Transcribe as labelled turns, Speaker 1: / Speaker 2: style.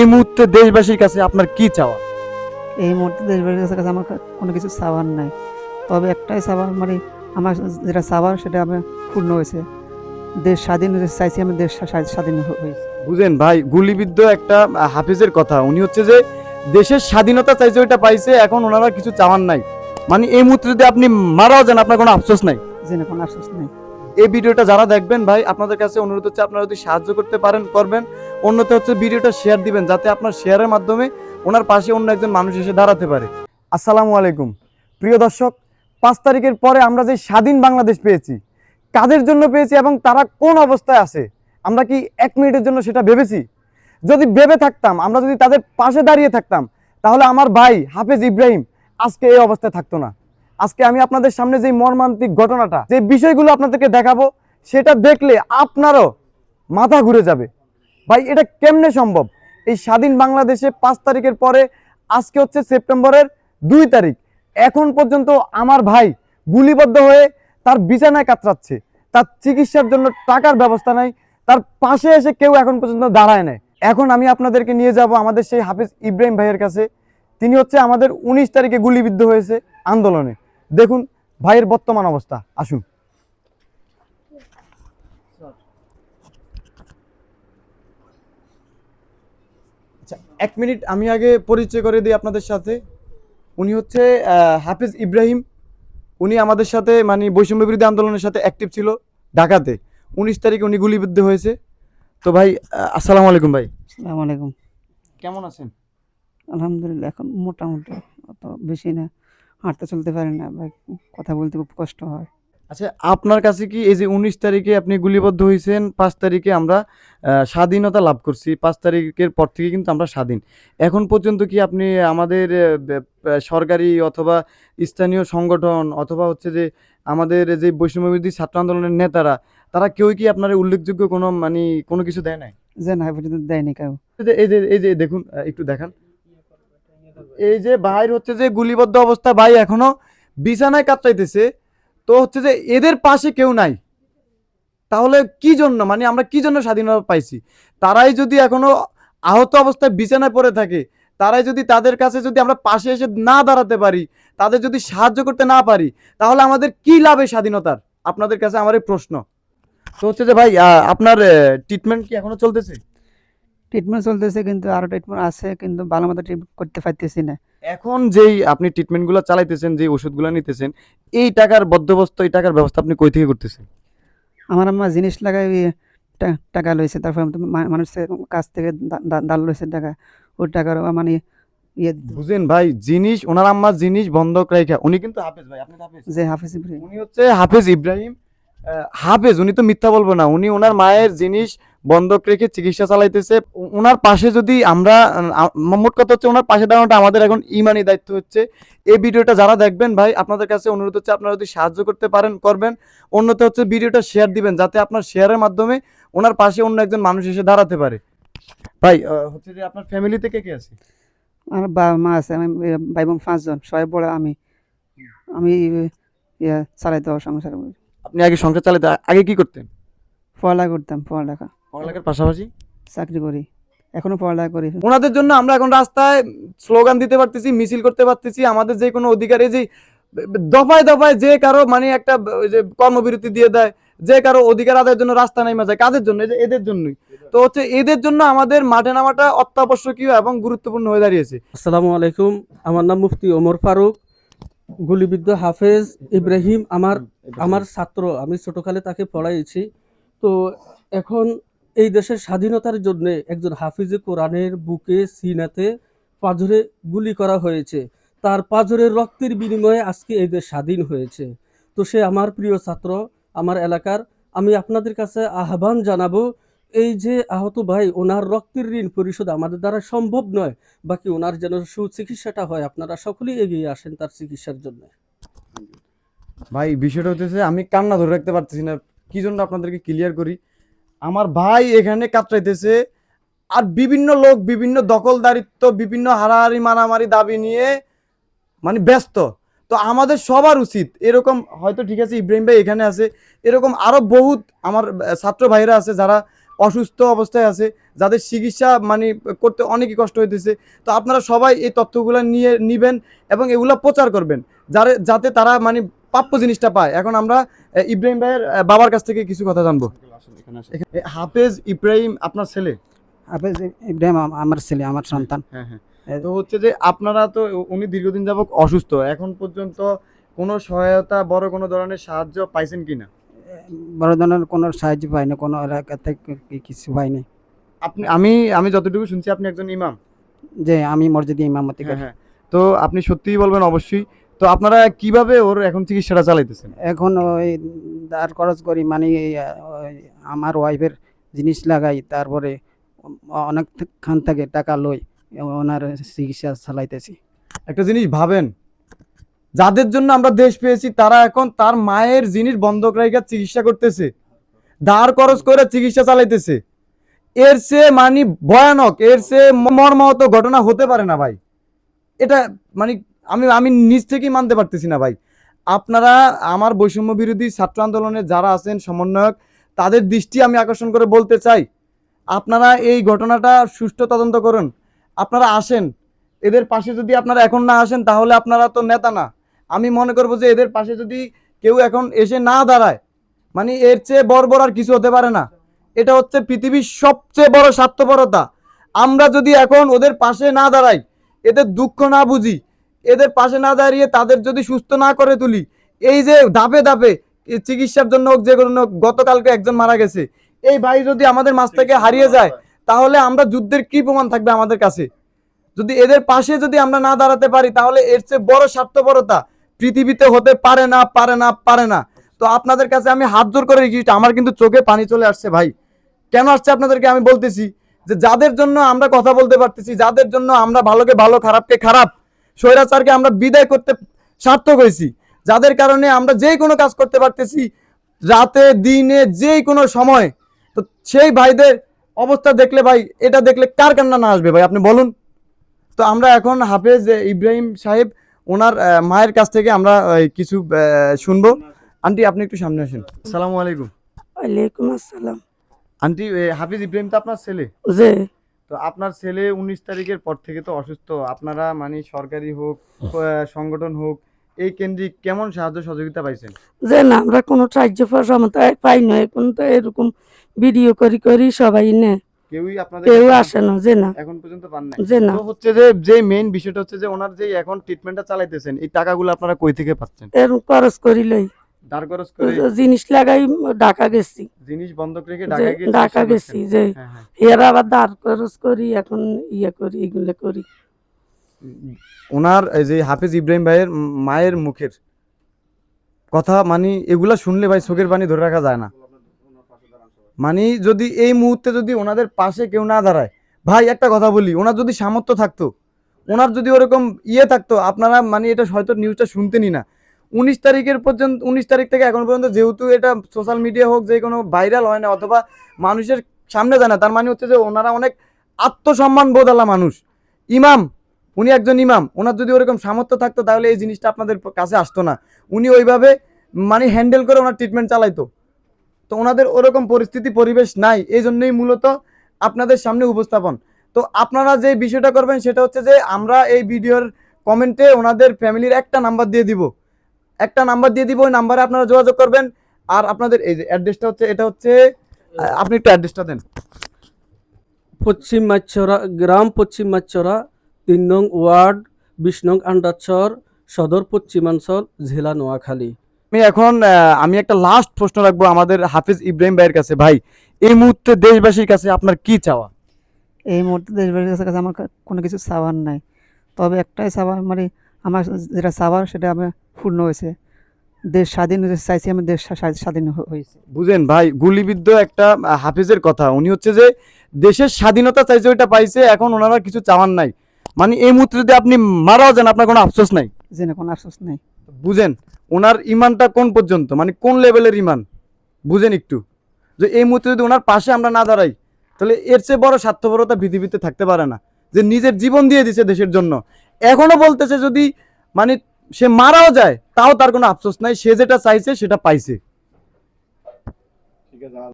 Speaker 1: এই মুহূর্তে দেশবাসীর কাছে আপনার কি চাওয়া?
Speaker 2: এই মুহূর্তে দেশবাসীর কাছে আমার কোনো কিছু চাওয়ার নাই। তবে একটাই চাওয়ার মানে আমার যেটা চাওয়ার সেটা আমার পূর্ণ হয়েছে। দেশ স্বাধীন চাইছি আমি দেশ স্বাধীন হয়েছে।
Speaker 1: বুঝেন ভাই গুলিবিদ্ধ একটা হাফিজের কথা। উনি হচ্ছে যে দেশের স্বাধীনতা চাইছে ওইটা পাইছে এখন ওনারা কিছু চাওয়ার নাই। মানে এই মুহূর্তে যদি আপনি মারাও যান আপনার কোনো আফসোস নাই?
Speaker 2: কোনো আফসোস নেই।
Speaker 1: এই ভিডিওটা যারা দেখবেন ভাই, আপনাদের কাছে অনুরোধ হচ্ছে আপনারা যদি সাহায্য করতে পারেন, করবেন। অন্যতে হচ্ছে ভিডিওটা শেয়ার দিবেন, যাতে আপনার শেয়ারের মাধ্যমে ওনার পাশে অন্য একজন মানুষ এসে দাঁড়াতে পারে। আসসালামু আলাইকুম। প্রিয় দর্শক, পাঁচ তারিখের পরে আমরা যে স্বাধীন বাংলাদেশ পেয়েছি, কাদের জন্য পেয়েছি এবং তারা কোন অবস্থায় আছে, আমরা কি এক মিনিটের জন্য সেটা ভেবেছি? যদি ভেবে থাকতাম, আমরা যদি তাদের পাশে দাঁড়িয়ে থাকতাম, তাহলে আমার ভাই হাফেজ ইব্রাহিম আজকে এই অবস্থায় থাকতো না। আজকে আমি আপনাদের সামনে যে মর্মান্তিক ঘটনাটা যে বিষয়গুলো আপনাদেরকে দেখাবো, সেটা দেখলে আপনারও মাথা ঘুরে যাবে। ভাই, এটা কেমনে সম্ভব? এই স্বাধীন বাংলাদেশে পাঁচ তারিখের পরে, আজকে হচ্ছে সেপ্টেম্বরের দুই তারিখ। এখন পর্যন্ত আমার ভাই গুলিবদ্ধ হয়ে তার বিছানায় কাতরাচ্ছে। তার চিকিৎসার জন্য টাকার ব্যবস্থা নাই। তার পাশে এসে কেউ এখন পর্যন্ত দাঁড়ায় নাই। এখন আমি আপনাদেরকে নিয়ে যাব আমাদের সেই হাফিজ ইব্রাহিম ভাইয়ের কাছে। তিনি হচ্ছে আমাদের উনিশ তারিখে গুলিবিদ্ধ হয়েছে আন্দোলনে। দেখুন ভাইয়ের বর্তমান অবস্থা আসুন। আচ্ছা এক মিনিট আমি আগে পরিচয় করে দিই আপনাদের সাথে। উনি হচ্ছে হাফিজ ইব্রাহিম। উনি আমাদের সাথে মানে বৈষম্য বিরোধী আন্দোলনের সাথে অ্যাক্টিভ ছিল ঢাকাতে। উনিশ তারিখে উনি গুলিবিদ্ধ হয়েছে। তো ভাই আসসালামু আলাইকুম ভাই।
Speaker 2: আসসালামু আলাইকুম।
Speaker 1: কেমন আছেন?
Speaker 2: আলহামদুলিল্লাহ এখন মোটামুটি অত বেশি না। হাঁটতে চলতে পারি না বা কথা বলতে খুব কষ্ট হয়।
Speaker 1: আচ্ছা আপনার কাছে কি এই যে উনিশ তারিখে আপনি গুলিবদ্ধ হয়েছেন পাঁচ তারিখে আমরা স্বাধীনতা লাভ করছি পাঁচ তারিখের পর থেকে কিন্তু আমরা স্বাধীন। এখন পর্যন্ত কি আপনি আমাদের সরকারি অথবা স্থানীয় সংগঠন অথবা হচ্ছে যে আমাদের যে বৈষম্যবিরোধী ছাত্র আন্দোলনের নেতারা তারা কেউ কি আপনার উল্লেখযোগ্য কোনো মানে কোনো কিছু দেয় নাই?
Speaker 2: যে না পর্যন্ত দেয়নি কেউ।
Speaker 1: এই যে এই যে দেখুন একটু দেখান। এই যে ভাইয়ের হচ্ছে যে গুলিবদ্ধ অবস্থা ভাই এখনও বিছানায় কাতরাইতেছে। তো হচ্ছে যে এদের পাশে কেউ নাই। তাহলে কি জন্য? মানে আমরা কি জন্য স্বাধীনতা পাইছি? তারাই যদি এখনও আহত অবস্থায় বিছানায় পড়ে থাকে, তারাই যদি তাদের কাছে যদি আমরা পাশে এসে না দাঁড়াতে পারি, তাদের যদি সাহায্য করতে না পারি, তাহলে আমাদের কি লাভে স্বাধীনতার? আপনাদের কাছে আমার এই প্রশ্ন। তো হচ্ছে যে ভাই আপনার ট্রিটমেন্ট কি এখনও চলতেছে?
Speaker 2: ট্রিটমেন্ট চলতেছে কিন্তু আরও ট্রিটমেন্ট আছে কিন্তু ভালো মতো ট্রিটমেন্ট করতে পারতেছি না।
Speaker 1: এখন যেই আপনি ট্রিটমেন্টগুলো চালাইতেছেন যে ওষুধগুলো নিতেছেন এই টাকার বন্দোবস্ত এই টাকার ব্যবস্থা আপনি কই থেকে করতেছেন?
Speaker 2: আমার আম্মা জিনিস লাগাই টাকা লইছে তারপর মানুষের কাছ থেকে দাল লইছে টাকা। ওই টাকার মানে ইয়ে
Speaker 1: বুঝেন ভাই জিনিস ওনার আম্মার জিনিস বন্ধক রাখা উনি কিন্তু হাফেজ ভাই আপনি হাফেজ।
Speaker 2: যে হাফিজ ইব্রাহিম।
Speaker 1: উনি হচ্ছে হাফেজ ইব্রাহিম হাফেজ, উনি তো মিথ্যা বলব না। উনি ওনার মায়ের জিনিস বন্ধক রেখে চিকিৎসা চালাইতেছে। ওনার পাশে যদি আমরা মোট কথা হচ্ছে ওনার পাশে দাঁড়ানোটা আমাদের এখন ইমানি দায়িত্ব হচ্ছে। এই ভিডিওটা যারা দেখবেন ভাই, আপনাদের কাছে অনুরোধ হচ্ছে আপনারা যদি সাহায্য করতে পারেন, করবেন। অন্যতে হচ্ছে ভিডিওটা শেয়ার দিবেন, যাতে আপনার শেয়ারের মাধ্যমে ওনার পাশে অন্য একজন মানুষ এসে দাঁড়াতে পারে। ভাই হচ্ছে যে আপনার ফ্যামিলিতে কে কে আছে?
Speaker 2: আমার বাবা মা আছে, আমি ভাই বোন পাঁচজন, সবাই বড়, আমি। আমি চালাইতে হবে সংসার
Speaker 1: আপনি আগে সংসার চালাতে আগে কি করতেন?
Speaker 2: পড়ালেখা করতাম পড়ালেখা।
Speaker 1: পড়ালেখার পাশাপাশি?
Speaker 2: চাকরি করি এখনও পড়ালেখা করি।
Speaker 1: ওনাদের জন্য আমরা এখন রাস্তায় স্লোগান দিতে পারতেছি মিছিল করতে পারতেছি আমাদের যে কোনো অধিকারে যে দফায় দফায় যে কারও মানে একটা ওই যে কর্মবিরতি দিয়ে দেয় যে কারও অধিকার আদায়ের জন্য রাস্তা নেমে যায় কাদের জন্য? এই যে এদের জন্যই। তো হচ্ছে এদের জন্য আমাদের মাঠে নামাটা অত্যাবশ্যকীয় এবং গুরুত্বপূর্ণ হয়ে দাঁড়িয়েছে।
Speaker 3: আসসালামু আলাইকুম আমার নাম মুফতি ওমর ফারুক গুলিবিদ্ধ হাফেজ ইব্রাহিম আমার আমার ছাত্র। আমি ছোটকালে তাকে পড়াইছি। তো এখন এই দেশের স্বাধীনতার জন্য একজন হাফিজে কোরআনের বুকে সিনাতে পাজরে গুলি করা হয়েছে। তার পাজরের রক্তের বিনিময়ে আজকে এই দেশ স্বাধীন হয়েছে। তো সে আমার প্রিয় ছাত্র আমার এলাকার। আমি আপনাদের কাছে আহ্বান জানাব এই যে আহত ভাই, ওনার রক্তের ঋণ পরিশোধ আমাদের দ্বারা সম্ভব নয়, বাকি ওনার যেন সুচিকিৎসাটা হয়, আপনারা সকলেই এগিয়ে আসেন তার চিকিৎসার জন্য।
Speaker 1: ভাই, বিষয়টা হচ্ছে আমি কান্না ধরে রাখতে পারতেছি না, কি জন্য আপনাদেরকে ক্লিয়ার করি? আমার ভাই এখানে কাতরাইতেছে, আর বিভিন্ন লোক, বিভিন্ন দখলদারিত্ব, বিভিন্ন হারাহারি মারামারি দাবি নিয়ে মানে ব্যস্ত। তো আমাদের সবার উচিত, এরকম, হয়তো ঠিক আছে, ইব্রাহিম ভাই এখানে আছে, এরকম আরও বহুত আমার ছাত্র ভাইরা আছে যারা অসুস্থ অবস্থায় আছে যাদের চিকিৎসা মানে করতে অনেকই কষ্ট হইতেছে। তো আপনারা সবাই এই তথ্যগুলো নিয়ে নিবেন এবং এগুলা প্রচার করবেন যারে যাতে তারা মানে প্রাপ্য জিনিসটা পায়। এখন আমরা ইব্রাহিম ভাইয়ের বাবার কাছ থেকে কিছু কথা জানব। হাফেজ ইব্রাহিম আপনার ছেলে?
Speaker 2: হাফেজ ইব্রাহিম আমার ছেলে আমার সন্তান।
Speaker 1: হ্যাঁ হ্যাঁ। তো হচ্ছে যে আপনারা তো উনি দীর্ঘদিন যাবত অসুস্থ এখন পর্যন্ত কোনো সহায়তা বড় কোনো ধরনের সাহায্য পাইছেন কিনা?
Speaker 2: বড় ধরনের কোনো সাহায্য পাইনি কোনো এলাকা থেকে কিছু পাইনি।
Speaker 1: আপনি আমি আমি যতটুকু শুনছি আপনি একজন ইমাম।
Speaker 2: যে আমি মসজিদে ইমামতি
Speaker 1: হ্যাঁ
Speaker 2: করি
Speaker 1: হ্যাঁ। তো আপনি সত্যিই বলবেন অবশ্যই। তো আপনারা কীভাবে ওর এখন চিকিৎসাটা চালাইতেছেন?
Speaker 2: এখন ওই দাঁড় খরচ করি মানে আমার ওয়াইফের জিনিস লাগাই তারপরে অনেক খান থেকে টাকা লই ওনার চিকিৎসা চালাইতেছি।
Speaker 1: একটা জিনিস ভাবেন যাদের জন্য আমরা দেশ পেয়েছি, তারা এখন তার মায়ের জিনিস বন্ধক রেখে চিকিৎসা করতেছে। দাঁড় খরচ করে চিকিৎসা চালাইতেছে। এর সে মানে ভয়ানক, এর সে মর্মাহত ঘটনা হতে পারে না ভাই। এটা মানে আমি আমি নিজ থেকেই মানতে পারতেছি না ভাই। আপনারা, আমার বৈষম্য বিরোধী ছাত্র আন্দোলনে যারা আছেন সমন্বয়ক, তাদের দৃষ্টি আমি আকর্ষণ করে বলতে চাই। আপনারা এই ঘটনাটা সুষ্ঠু তদন্ত করুন। আপনারা আসেন। এদের পাশে যদি আপনারা এখন না আসেন, তাহলে আপনারা তো নেতা না। আমি মনে করব যে এদের পাশে যদি কেউ এখন এসে না দাঁড়ায় মানে এর চেয়ে বর্বর আর কিছু হতে পারে না। এটা হচ্ছে পৃথিবীর সবচেয়ে বড় স্বার্থপরতা। আমরা যদি এখন ওদের পাশে না দাঁড়াই, এদের দুঃখ না বুঝি, এদের পাশে না দাঁড়িয়ে তাদের যদি সুস্থ না করে তুলি, এই যে ধাপে ধাপে চিকিৎসার জন্য হোক, যে কোনো গতকালকে একজন মারা গেছে। এই ভাই যদি আমাদের মাছ থেকে হারিয়ে যায়, তাহলে আমরা যুদ্ধের কি প্রমাণ থাকবে আমাদের কাছে? যদি এদের পাশে যদি আমরা না দাঁড়াতে পারি, তাহলে এর চেয়ে বড় স্বার্থপরতা পৃথিবীতে হতে পারে না পারে না পারে না। তো আপনাদের কাছে আমি হাত জোর করে রেখেছি আমার কিন্তু চোখে পানি চলে আসছে ভাই। কেন আসছে আপনাদেরকে আমি বলতেছি যে যাদের জন্য আমরা কথা বলতে পারতেছি, যাদের জন্য আমরা ভালোকে ভালো, খারাপকে খারাপ, স্বৈরাচারকে আমরা বিদায় করতে সার্থক হয়েছি, যাদের কারণে আমরা যে কোনো কাজ করতে পারতেছি, রাতে, দিনে যে কোনো সময়। তো সেই ভাইদের অবস্থা দেখলে ভাই, এটা দেখলে কার কান্না না আসবে ভাই, আপনি বলুন। তো আমরা এখন হাফেজ ইব্রাহিম সাহেব ওনার মায়ের কাছ থেকে আমরা কিছু শুনব। আন্টি আপনি একটু সামনে আসেন। আসসালামু আলাইকুম।
Speaker 4: ওয়ালাইকুম আসসালাম।
Speaker 1: আন্টি হাফিজ ইব্রাহিম তো আপনার ছেলে?
Speaker 4: যে
Speaker 1: তো আপনার ছেলে উনিশ তারিখের পর থেকে তো অসুস্থ। আপনারা মানে সরকারি হোক সংগঠন হোক এই কেন্দ্রিক কেমন সাহায্য সহযোগিতা পাইছেন?
Speaker 4: যে না আমরা কোনো সাহায্য পাই না। এখন তো এরকম ভিডিও করি করি সবাই নে।
Speaker 1: কেউই আপনাদের
Speaker 4: কেউ আসে না যে না।
Speaker 1: এখন পর্যন্ত পান নাই।
Speaker 4: যে না।
Speaker 1: হচ্ছে যে যে মেইন বিষয়টা হচ্ছে যে ওনার যে এখন ট্রিটমেন্টটা চালাইতেছেন এই টাকাগুলো আপনারা কই থেকে পাচ্ছেন?
Speaker 4: এরকম খরচ করি লই।
Speaker 1: ধার খরচ করে
Speaker 4: জিনিস লাগাই ঢাকা গেছি।
Speaker 1: জিনিস বন্ধক রেখে ঢাকা গিয়ে
Speaker 4: ঢাকা গেছি যে
Speaker 1: হ্যাঁ হ্যাঁ।
Speaker 4: এরা আবার দাঁড় খরচ করি এখন ইয়ে করি এগুলো করি।
Speaker 1: ওনার এই যে হাফিজ ইব্রাহিম ভাইয়ের মায়ের মুখের কথা মানে এগুলা শুনলে ভাই চোখের পানি ধরে রাখা যায় না। মানে যদি এই মুহূর্তে যদি ওনাদের পাশে কেউ না দাঁড়ায়, ভাই একটা কথা বলি, ওনার যদি সামর্থ্য থাকতো, ওনার যদি ওরকম ইয়ে থাকতো, আপনারা মানে এটা হয়তো নিউজটা শুনতেনই না। উনিশ তারিখের পর্যন্ত, উনিশ তারিখ থেকে এখন পর্যন্ত যেহেতু এটা সোশ্যাল মিডিয়া হোক, যে কোনো ভাইরাল হয় না, অথবা মানুষের সামনে যায় না, তার মানে হচ্ছে যে ওনারা অনেক আত্মসম্মান বোধালা মানুষ। ইমাম, উনি একজন ইমাম, ওনার যদি ওরকম সামর্থ্য থাকতো, তাহলে এই জিনিসটা আপনাদের কাছে আসতো না। উনি ওইভাবে মানে হ্যান্ডেল করে ওনার ট্রিটমেন্ট চালাইতো। তো ওনাদের ওরকম পরিস্থিতি, পরিবেশ নাই। এই জন্যই মূলত আপনাদের সামনে উপস্থাপন। তো আপনারা যে বিষয়টা করবেন সেটা হচ্ছে যে, আমরা এই ভিডিওর কমেন্টে ওনাদের ফ্যামিলির একটা নাম্বার দিয়ে দিব। একটা নাম্বার দিয়ে দিব, ওই নাম্বারে আপনারা যোগাযোগ করবেন। আর আপনাদের এই যে অ্যাড্রেসটা হচ্ছে, এটা হচ্ছে, আপনি একটু অ্যাড্রেসটা দেন।
Speaker 3: পশ্চিম মাছরা, গ্রাম পশ্চিম মাছরা, তিন নং ওয়ার্ড, বিশ নং আন্ডারচর, সদর পশ্চিমাঞ্চল, জেলা নোয়াখালী।
Speaker 1: আমি এখন আমি একটা লাস্ট প্রশ্ন রাখব আমাদের হাফিজ ইব্রাহিম ভাইয়ের কাছে। ভাই এই মুহূর্তে দেশবাসীর কাছে আপনার কি চাওয়া?
Speaker 2: এই মুহূর্তে দেশবাসীর কাছে আমার কোনো কিছু চাওয়ার নাই। তবে একটাই চাওয়ার মানে আমার যেটা চাওয়ার সেটা আমার পূর্ণ হয়েছে। দেশ স্বাধীন হয়েছে চাইছি আমি দেশ স্বাধীন হয়েছে।
Speaker 1: বুঝেন ভাই গুলিবিদ্ধ একটা হাফিজের কথা। উনি হচ্ছে যে দেশের স্বাধীনতা চাইছে ওইটা পাইছে এখন ওনারা কিছু চাওয়ার নাই। মানে এই মুহূর্তে যদি আপনি মারাও যান আপনার কোনো আফসোস নাই?
Speaker 2: যে না কোনো আফসোস নেই।
Speaker 1: বুঝেন, ওনার ইমানটা কোন পর্যন্ত? মানে কোন লেভেলের ইমান? বুঝেন একটু। যে এই মুহূর্তে যদি ওনার পাশে আমরা না দাঁড়াই, তাহলে এর চেয়ে বড় স্বার্থপরতা পৃথিবীতে থাকতে পারে না। যে নিজের জীবন দিয়ে দিছে দেশের জন্য। এখনও বলতেছে যদি মানে সে মারাও যায়, তাও তার কোনো আফসোস নাই। সে যেটা চাইছে, সেটা পাইছে।